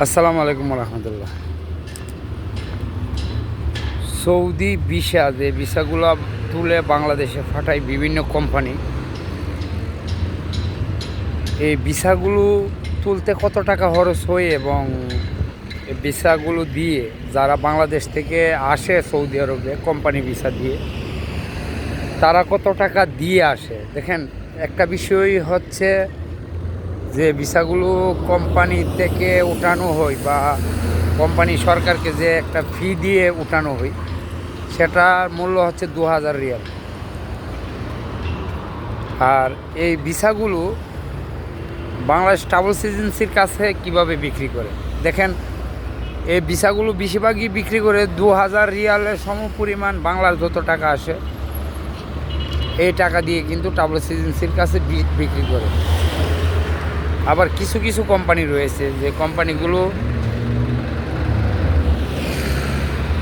আসসালামু আলাইকুম রহমতুল্লাহ Saudi visa, যে ভিসাগুলো তুলে বাংলাদেশে ফাটায় বিভিন্ন কোম্পানি, এই ভিসাগুলো তুলতে কত টাকা খরচ হয় এবং ভিসাগুলো দিয়ে যারা বাংলাদেশ থেকে আসে সৌদি আরবে কোম্পানি ভিসা দিয়ে, তারা কত টাকা দিয়ে আসে? দেখেন, একটা বিষয় হচ্ছে যে ভিসাগুলো কোম্পানি থেকে উঠানো হয় বা কোম্পানি সরকারকে যে একটা ফি দিয়ে উঠানো হয়, সেটার মূল্য হচ্ছে দু হাজার রিয়াল। আর এই ভিসাগুলো বাংলাদেশ ট্রাভেলস এজেন্সির কাছে কীভাবে বিক্রি করে? দেখেন, এই ভিসাগুলো বেশিরভাগই বিক্রি করে দু হাজার রিয়ালের সম পরিমাণ বাংলার যত টাকা আসে, এই টাকা দিয়ে কিন্তু ট্রাভেলস এজেন্সির কাছে বিক্রি করে। আবার কিছু কিছু কোম্পানি রয়েছে যে কোম্পানিগুলো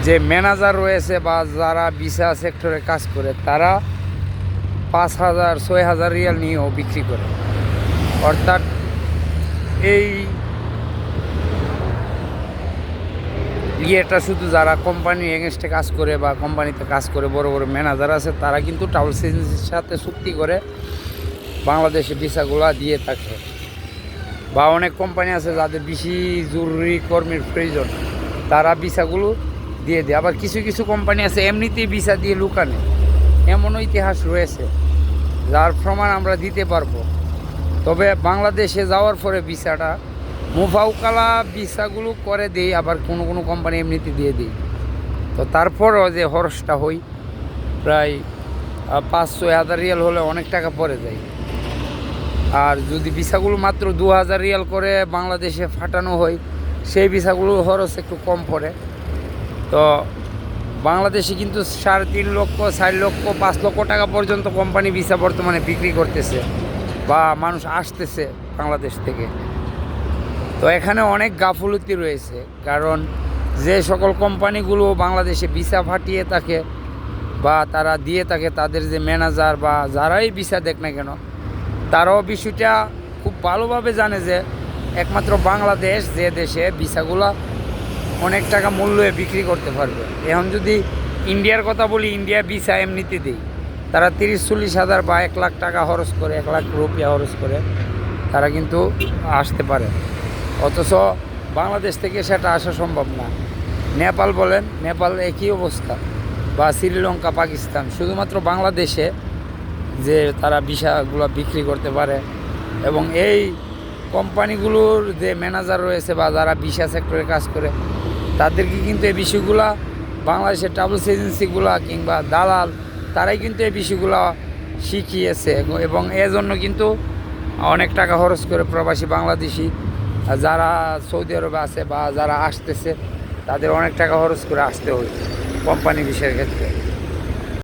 যে ম্যানেজার রয়েছে বা যারা ভিসা সেক্টরে কাজ করে, তারা পাঁচ হাজার, ছয় হাজার রিয়াল নিয়েও বিক্রি করে। অর্থাৎ এই ইয়েটা শুধু যারা কোম্পানি এগেনস্টে কাজ করে বা কোম্পানিতে কাজ করে, বড় বড় ম্যানেজার আছে, তারা কিন্তু ট্রাভেলস এজেন্সির সাথে চুক্তি করে বাংলাদেশে ভিসাগুলো দিয়ে থাকে। বা অনেক কোম্পানি আছে যাদের বেশি জরুরি কর্মীর প্রয়োজন, তারা ভিসাগুলো দিয়ে দেয়। আবার কিছু কিছু কোম্পানি আছে এমনিতেই ভিসা দিয়ে লুকানে। এমনও ইতিহাস রয়েছে, যার প্রমাণ আমরা দিতে পারব। তবে বাংলাদেশে যাওয়ার পরে ভিসাটা মুফাউকালা ভিসাগুলো করে দেই, আবার কোনো কোনো কোম্পানি এমনিতে দিয়ে দিই। তো তারপরও যে খরচটা হই প্রায় পাঁচ ছয় হাজার রিয়াল হলে অনেক টাকা পড়ে যায়। আর যদি ভিসাগুলো মাত্র দু হাজার রিয়াল করে বাংলাদেশে ফাটানো হয়, সেই ভিসাগুলো খরচ একটু কম পড়ে। তো বাংলাদেশে কিন্তু সাড়ে তিন লক্ষ, চার লক্ষ, পাঁচ লক্ষ টাকা পর্যন্ত কোম্পানি ভিসা বর্তমানে বিক্রি করতেছে বা মানুষ আসতেছে বাংলাদেশ থেকে। তো এখানে অনেক গাফলতি রয়েছে, কারণ যে সকল কোম্পানিগুলো বাংলাদেশে ভিসা ফাটিয়ে থাকে বা তারা দিয়ে থাকে, তাদের যে ম্যানেজার বা যারাই ভিসা দেখ না কেন তারাও বিষয়টা খুব ভালোভাবে জানে যে একমাত্র বাংলাদেশ যে দেশে ভিসাগুলো অনেক টাকা মূল্যে বিক্রি করতে পারবে। এখন যদি ইন্ডিয়ার কথা বলি, ইন্ডিয়া ভিসা এমনিতে দেই। তারা তিরিশ চল্লিশ হাজার বা এক লাখ টাকা খরচ করে, এক লাখ রুপিয়া খরচ করে, তারা কিন্তু আসতে পারে। অথচ বাংলাদেশ থেকে সেটা আসা সম্ভব না। নেপাল বলেন, নেপাল একই অবস্থা। বা শ্রীলঙ্কা, পাকিস্তান, শুধুমাত্র বাংলাদেশে যে তারা ভিসাগুলো বিক্রি করতে পারে। এবং এই কোম্পানিগুলোর যে ম্যানেজার রয়েছে বা যারা ভিসা সেক্টরে কাজ করে, তাদেরকে কিন্তু এই বিষয়গুলা বাংলাদেশের ট্রাভেলস এজেন্সিগুলা কিংবা দালাল, তারাই কিন্তু এই বিষয়গুলো শিখিয়েছে। এবং এজন্য কিন্তু অনেক টাকা খরচ করে প্রবাসী বাংলাদেশি যারা সৌদি আরবে আছে বা যারা আসতেছে, তাদের অনেক টাকা খরচ করে আসতে হয় কোম্পানি বিষয়ের ক্ষেত্রে।